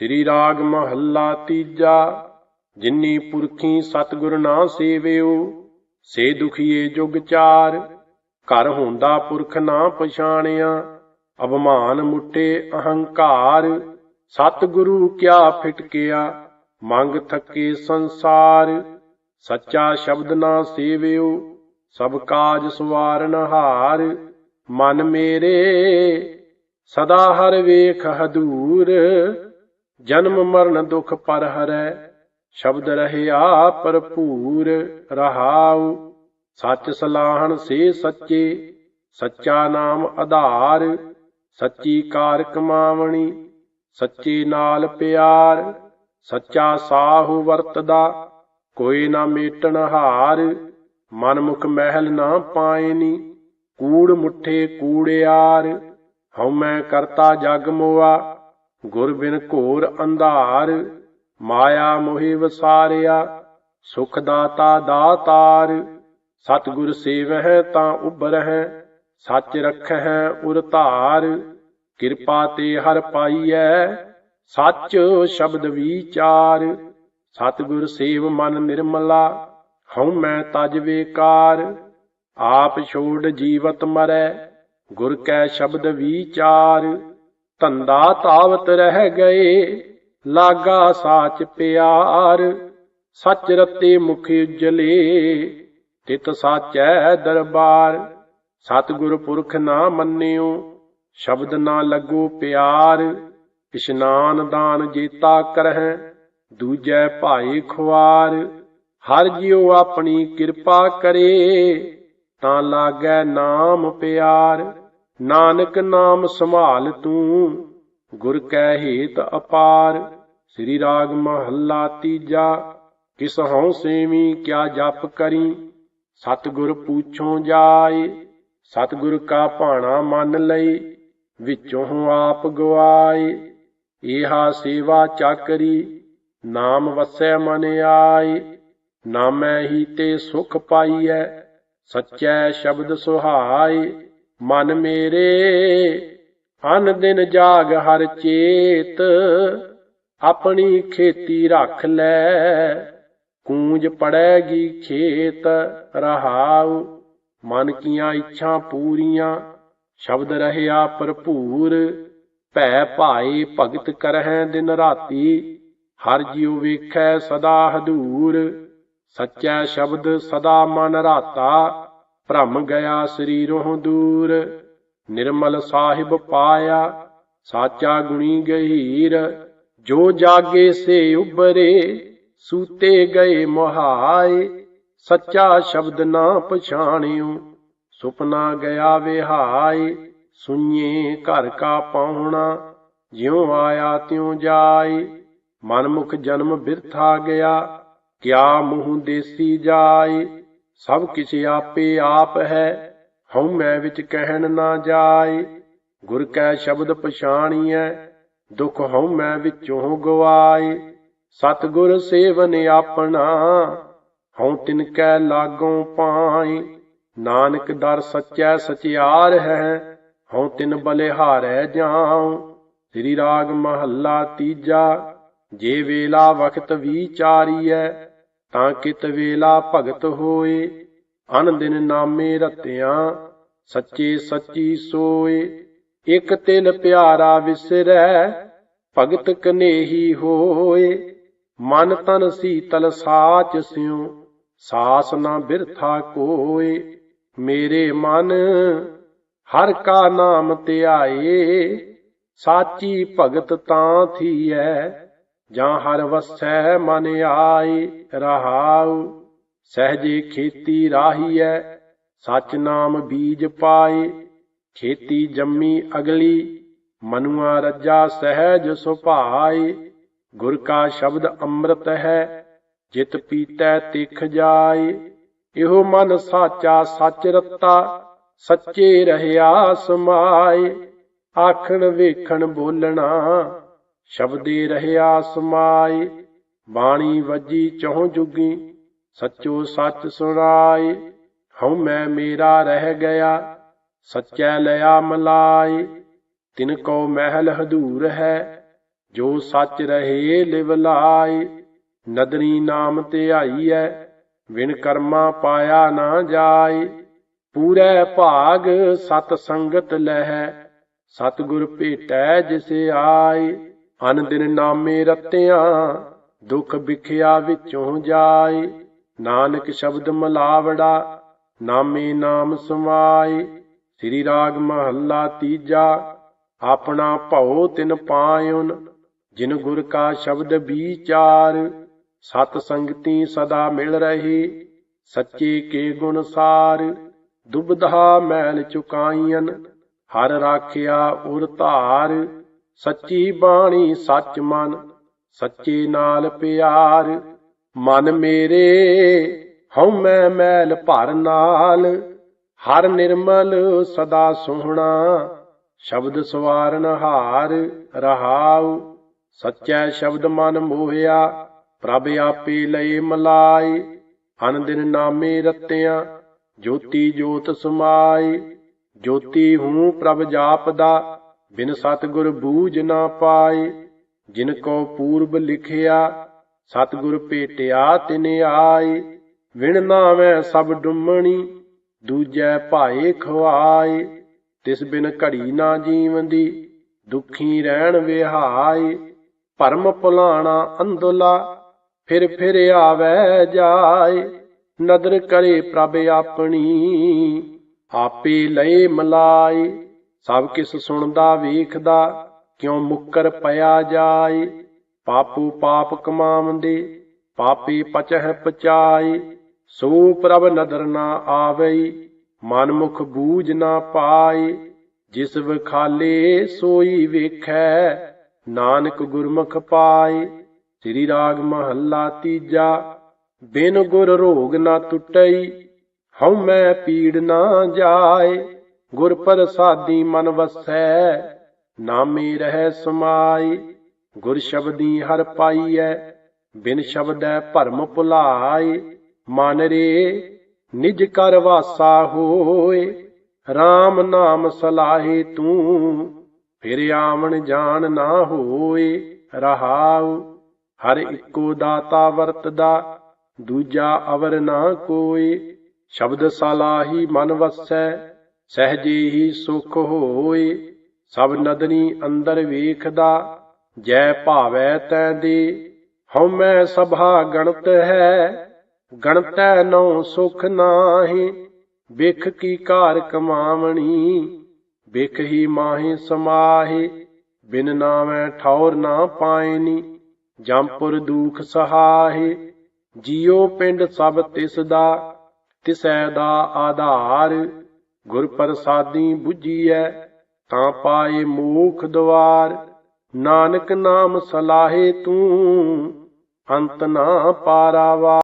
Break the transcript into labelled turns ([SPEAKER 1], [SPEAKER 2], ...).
[SPEAKER 1] ਸ੍ਰੀ ਰਾਗ ਮਹੱਲਾ ਤੀਜਾ, ਜਿਨੀ ਪੁਰਖੀ ਸਤਿਗੁਰ ਨਾ ਸੇਵਿਓ, ਸੇ ਦੁਖੀਏ ਜੁਗ ਚਾਰ, ਘਰ ਹੁੰਦਾ ਪੁਰਖ ਨਾ ਪਛਾਣਿਆ, ਅਭਮਾਨ ਮੁੱਟੇ ਅਹੰਕਾਰ, ਸਤਿਗੁਰੂ ਕਿਆ ਫਿਟਕਿਆ, ਮੰਗ ਥੱਕੇ ਸੰਸਾਰ, ਸੱਚਾ ਸ਼ਬਦ ਨਾ ਸੇਵਿਓ, ਸਭ ਕਾਜ ਸਵਾਰਨ ਹਾਰ, ਮਨ ਮੇਰੇ ਸਦਾ ਹਰ ਵੇਖ ਹਦੂਰ ਜਨਮ ਮਰਨ ਦੁਖ ਪਰ ਹਰੈ, ਸ਼ਬਦ ਰਹਿਆ ਭਰਪੂਰ ਰਹਾਉ। ਸੱਚ ਸਲਾਹਣ ਸੇ ਸੱਚੇ, ਸੱਚਾ ਨਾਮ ਆਧਾਰ। ਸੱਚੀ ਕਾਰ ਕਮਾਵਣੀ ਸੱਚੇ ਨਾਲ ਪਿਆਰ। ਸੱਚਾ ਸਾਹੁ ਵਰਤਦਾ, ਕੋਈ ਨਾ ਮੇਟਣ ਹਾਰ। ਮਨਮੁਖ ਮਹਿਲ ਨਾ ਪਾਇਨੀ ਕੂੜ ਮੁੱਠੇ ਕੂੜਿਆਰ ਹਉ ਮੈਂ ਕਰਤਾ ਜਗ ਮੋਆ ਗੁਰ ਬਿਨ ਘੋਰ ਅੰਧਾਰ, ਮਾਇਆ ਮੋਹਿ ਵਸਾਰਿਆ, ਸੁਖ ਦਾਤਾ ਦਾਤਾਰ। ਸਤਿਗੁਰ ਸੇਵਹਿ ਤਾਂ ਉਬਰਹਿ ਸੱਚ ਰਖਹਿ ਉਰ ਧਾਰ ਕਿਰਪਾ ਤੇ ਹਰ ਪਾਈਐ, ਸੱਚ ਸ਼ਬਦ ਵਿਚਾਰ। ਸਤਿਗੁਰ ਸੇਵ ਮਨ ਨਿਰਮਲਾ, ਹਉ ਮੈਂ ਤਜ ਵੇਕਾਰ। ਆਪ ਛੋੜ ਜੀਵਤ ਮਰੈ, ਗੁਰ ਕੈ ਸ਼ਬਦ ਵਿਚਾਰ। ਧੰਦਾ ਤਾਵਤ ਰਹਿ ਗਏ, ਲਾਗਾ ਸਾਚ ਪਿਆਰ, ਸੱਚ ਰਤੇ ਮੁਖ ਉਜਲੇ, ਤਿਤ ਸਾਚੈ ਦਰਬਾਰ। ਸਤਿਗੁਰ ਪੁਰਖ ਨਾ ਮੰਨਿਓ, ਸ਼ਬਦ ਨਾ ਲੱਗੋ ਪਿਆਰ। ਇਸ਼ਨਾਨ ਦਾਨ ਜੀਤਾ ਕਰਹਿ, ਦੂਜੈ ਭਾਈ ਖੁਆਰ। ਹਰ ਜਿਉ ਆਪਣੀ ਕਿਰਪਾ ਕਰੇ, ਤਾਂ ਲਾਗੈ ਨਾਮ ਪਿਆਰ। ਨਾਨਕ ਨਾਮ ਸੰਭਾਲ ਤੂੰ, ਗੁਰ ਕੈ ਹੇਤ ਅਪਾਰ। ਸ੍ਰੀ ਰਾਗ ਮਹੱਲਾ ਤੀਜਾ, ਕਿਸ ਹਉ ਸੇਵੀ ਕਿਆ ਜਪ ਕਰੀ। ਸਤਿਗੁਰ ਪੂਛੋਂ ਜਾਏ, ਸਤਿਗੁਰ ਕਾ ਭਾਣਾ ਮੰਨ ਲਈ ਵਿੱਚੋਂ ਆਪ ਗਵਾਏ। ਏਹਾ ਸੇਵਾ ਚਾਕਰੀ ਨਾਮ ਵਸੈ ਮਨ ਆਏ। ਨਾਮੈ ਹੀ ਤੇ ਸੁਖ ਪਾਈਐ, ਸਚੈ ਸ਼ਬਦ ਸੁਹਾਏ। ਮਨ ਮੇਰੇ, ਅਨ ਦਿਨ ਜਾਗ ਹਰ ਚੇਤ, ਆਪਣੀ ਖੇਤੀ ਰੱਖ ਲੈ, ਕੂੰਜ ਪੜੈਗੀ ਖੇਤ, ਰਹਾਉ, ਮਨ ਕੀਆਂ ਇੱਛਾ ਪੂਰੀਆਂ, ਸ਼ਬਦ ਰਹਿਆ ਭਰਪੂਰ, ਭੈ ਭਾਏ ਭਗਤ ਕਰਹਿ ਦਿਨ ਰਾਤੀ, ਹਰ ਜਿਉ ਵੇਖੈ ਸਦਾ ਹਦੂਰ, ਸੱਚਾ ਸ਼ਬਦ ਸਦਾ ਮਨ ਰਾਤਾ ਭ੍ਰਮ ਗਿਆ ਸਰੀਰੋਂ ਦੂਰ, ਨਿਰਮਲ ਸਾਹਿਬ ਪਾਇਆ, ਸਾਚਾ ਗੁਣੀ ਗਹੀਰ, ਜੋ ਜਾਗੇ ਸੇ ਉਬਰੇ ਸੂਤੇ ਗਏ ਮਹਾਏ, ਸੱਚਾ ਸ਼ਬਦ ਨਾ ਪਛਾਣਿਓ ਸੁਪਨਾ ਗਿਆ ਵਿਹਾਏ, ਸੁਣੀਏ ਘਰ ਕਾ ਪਾਉਣਾ, ਜਿਉ ਆਇਆ ਤਿਉ ਜਾਏ, ਮਨਮੁਖ ਜਨਮ ਬਿਰਥਾ ਗਿਆ, ਕਿਆ ਮੂੰਹ ਦੇਸੀ ਜਾਏ ਸਭ ਕਿਛ ਆਪੇ ਆਪ ਹੈ ਹਉ ਮੈਂ ਵਿੱਚ ਕਹਿਣ ਨਾ ਜਾਏ। ਗੁਰ ਕੈ ਸ਼ਬਦ ਪਛਾਣੀਐ, ਦੁਖ ਹਉ ਮੈਂ ਵਿੱਚੋਂ ਗਵਾਏ। ਸਤਿਗੁਰ ਸੇਵਨ ਆਪਣਾ, ਹਉ ਤਿਨ ਕੈ ਲਾਗੋਂ ਪਾਏ। ਨਾਨਕ ਦਰ ਸੱਚੈ ਸਚਿਆਰ ਹੈ, ਹਉ ਤਿਨ ਬਲਿਹਾਰੈ ਜਾਉ। ਸ੍ਰੀ ਰਾਗ ਮਹੱਲਾ ਤੀਜਾ, ਜੇ ਵੇਲਾ ਵਖਤ ਵਿਚਾਰੀਐ ਤਾਂ ਕਿਤ ਵੇਲਾ ਭਗਤ ਹੋਏ, ਅਨ ਦਿਨ ਨਾਮੇ ਰਤਿਆਂ, ਸੱਚੇ ਸੱਚੀ ਸੋਏ। ਇਕ ਤਿਲ ਪਿਆਰਾ ਵਿਸਰੈ, ਭਗਤ ਕਨੇਹੀ ਹੋਏ। ਮਨ ਤਨ ਸੀਤਲ ਸਾਚ ਸਿਉ, ਸਾਸ ਨਾ ਬਿਰਥਾ ਕੋਏ। ਮੇਰੇ ਮਨ, ਹਰ ਕਾ ਨਾਮ ਧਿਆਏ, ਸਾਚੀ ਭਗਤ ਤਾਂ ਥੀਐ। ਜਾਂ ਹਰ ਵਸੈ ਮਨ ਆਏ ਰਹਾਉ, ਸਹਜੇ ਖੇਤੀ ਰਾਹੀਐ ਸਚ ਨਾਮ ਬੀਜ ਪਾਏ। ਖੇਤੀ ਜੰਮੀ ਅਗਲੀ, ਮਨੁਆ ਰੱਜਾ ਸਹਿਜ ਸੁਭਾਏ। ਗੁਰ ਕਾ ਸ਼ਬਦ ਅੰਮ੍ਰਿਤ ਹੈ, ਜਿਤ ਪੀਤੈ ਤਿਖ ਜਾਏ। ਇਹੋ ਮਨ ਸਾਚਾ ਸੱਚ ਰਤਾ, ਸੱਚੇ ਰਹਿਆ ਸਮਾਏ ਆਖਣ ਵੇਖਣ ਬੋਲਣਾ ਸ਼ਬਦੇ ਰਹਿਆ ਸਮਾਏ ਬਾਣੀ ਵੱਜੀ ਚਹੁ ਜੁਗੀ, ਸੱਚੋ ਸੱਚ ਸੁਣਾਏ, ਹਉ ਮੈਂ ਮੇਰਾ ਰਹਿ ਗਿਆ, ਸੱਚੈ ਲਿਆ ਮਲਾਏ, ਤਿਨ ਕੋ ਮਹਿਲ ਹਦੂਰ ਹੈ, ਜੋ ਸੱਚ ਰਹੇ ਲਿਵ ਲਾਏ, ਨਦਰੀ ਨਾਮ ਤੇ ਆਈਐ ਵਿਣ ਕਰਮਾ ਪਾਇਆ ਨਾ ਜਾਏ, ਪੂਰੇ ਭਾਗ ਸਤ ਸੰਗਤ ਲਹਿ, ਸਤਿਗੁਰ ਭੇਟੈ ਜਿਸ ਆਏ। ਅਨ ਦਿਨ ਨਾਮੇ ਰਤਿਆਂ, ਦੁਖ ਵਿਖਿਆ ਵਿੱਚੋਂ ਜਾਏ। ਨਾਨਕ ਸ਼ਬਦ ਮਲਾਵੜਾ, ਨਾਮੇ ਨਾਮ ਸਮਾਏ ਸ੍ਰੀ ਰਾਗ ਮਹੱਲਾ ਤੀਜਾ, ਆਪਣਾ ਭਉ ਤਿਨ ਪਾਇਉਨ, ਜਿਨ ਗੁਰ ਕਾ ਸ਼ਬਦ ਵਿਚਾਰ। ਸਤ ਸੰਗਤੀ ਸਦਾ ਮਿਲ ਰਹੀ, ਸੱਚੇ ਕੇ ਗੁਣ ਸਾਰ। ਦੁਬਧਾ ਮੈਲ ਚੁਕਾਈਆਂ ਹਰ ਰਾਖਿਆ ਉਰ ਧਾਰ। ਸੱਚੀ ਬਾਣੀ ਸੱਚ ਮਨ, ਸੱਚੇ ਨਾਲ ਪਿਆਰ। ਮਨ ਮੇਰੇ, ਹਉ ਮੈਂ ਮੈਲ ਭਰ ਨਾਲ। ਹਰ ਨਿਰਮਲ ਸਦਾ ਸੋਹਣਾ, ਸ਼ਬਦ ਸਵਾਰਨ ਹਾਰ ਰਹਾਉ। ਸੱਚੈ ਸ਼ਬਦ ਮਨ ਮੋਹਿਆ, ਪ੍ਰਭ ਆਪੇ ਲਏ ਮਲਾਈ ਅਨ ਦਿਨ ਨਾਮੇ ਰਤਿਆਂ, ਜੋਤੀ ਜੋਤ ਸਮਾਈ ਜੋਤੀ ਹੂੰ ਪ੍ਰਭ ਜਾਪਦਾ ਬਿਨ ਸਤਿਗੁਰ ਬੂਝ ਨਾ ਪਾਏ, ਜਿਨ ਕੋ ਪੂਰਬ ਲਿਖਿਆ, ਸਤਿਗੁਰ ਭੇਟਿਆ ਤਿਨ ਆਏ। ਵਿਣ ਨਾਵੇਂ ਸਭ ਡੁੰਮਣੀ, ਦੂਜੈ ਭਾਏ ਖਵਾਏ। ਤਿਸ ਬਿਨ ਘੜੀ ਨਾ ਜੀਵੰਦੀ, ਦੁਖੀ ਰਹਿਣ ਵਿਹਾਏ। ਭਰਮ ਭੁਲਾਣਾ ਅੰਧਲਾ, ਫਿਰ ਫਿਰ ਆਵੈ ਜਾਏ। ਨਦਰ ਕਰੇ ਪ੍ਰਭ ਆਪਣੀ, ਆਪੇ ਲਏ ਮਲਾਈ ਸਭ ਕਿਸ ਸੁਣਦਾ ਵੇਖਦਾ, ਕਿਉ ਮੁੱਕਰ ਪਿਆ ਜਾਏ? ਪਾਪੂ ਪਾਪ ਕਮਾਵੰਦੇ ਪਾਪੀ ਪਚਹਿ ਪਚਾਏ। ਸੋ ਪ੍ਰਭ ਨਦਰ ਨਾ ਆਵਈ ਮਨ ਮੁਖ ਬੂਝ ਨਾ ਪਾਏ। ਜਿਸ ਵਿਖਾਲੇ ਸੋਈ ਵੇਖੈ, ਨਾਨਕ ਗੁਰਮੁਖ ਪਾਏ। ਸ੍ਰੀ ਰਾਗ ਮਹੱਲਾ ਤੀਜਾ, ਬਿਨ ਗੁਰ ਰੋਗ ਨਾ ਟੁੱਟਈ, ਹਉ ਮੈਂ ਪੀੜ ਨਾ ਜਾਏ। ਗੁਰ ਪ੍ਰਸਾਦੀ ਮਨ ਵਸੈ, ਨਾਮੇ ਰਹਿ ਸਮਾਈ। ਗੁਰ ਸ਼ਬਦੀ ਹਰ ਪਾਈਐ, ਬਿਨ ਸ਼ਬਦੈ ਭਰਮ ਭੁਲਾਏ ਮਨ ਰੇ ਨਿਜ ਕਰ ਵਾਸਾ ਹੋਏ RAM ਨਾਮ ਸਲਾਹੇ ਤੂੰ। ਫਿਰ ਆਵਣ ਜਾਣ ਨਾ ਹੋਏ, ਰਹਾਉ। ਹਰ ਇੱਕੋ ਦਾਤਾ ਵਰਤਦਾ, ਦੂਜਾ ਅਵਰ ਨਾ ਕੋਈ ਸ਼ਬਦ ਸਲਾਹੀ ਮਨ ਵਸੈ ਸਹਜੇ ਹੀ ਸੁਖ ਹੋਏ ਸਭ ਨਦਨੀ ਅੰਦਰ ਵੇਖਦਾ, ਜੈ ਭਾਵੈ ਤੈ ਦੇ। ਹਉਮੈ ਸਭਾ ਗਣਤ ਹੈ, ਗਣਤੈ ਨਉ ਸੁਖ ਨਾਹੀ। ਬਿਖ ਕੀ ਕਾਰ ਕਮਾਵਣੀ ਬਿਖ ਹੀ ਮਾਹੀ ਸਮਾਹੀ। ਬਿਨ ਨਾਮੈ ਠੌਰ ਨਾ ਪਾਇਨੀ ਜੰਪੁਰ ਦੂਖ ਸਹਾਹੇ। ਜਿਉ ਪਿੰਡ ਸਭ ਤਿਸ ਦਾ ਤਿਸੈ ਦਾ ਆਧਾਰ। ਗੁਰ ਪ੍ਰਸਾਦੀ 부ਜੀਐ ਤਾਂ ਪਾਏ ਮੋਖ ਦਵਾਰ। ਨਾਨਕ ਨਾਮ ਸਲਾਹੇ ਤੂੰ, ਅੰਤ ਨਾ ਪਾਰਾਵਾ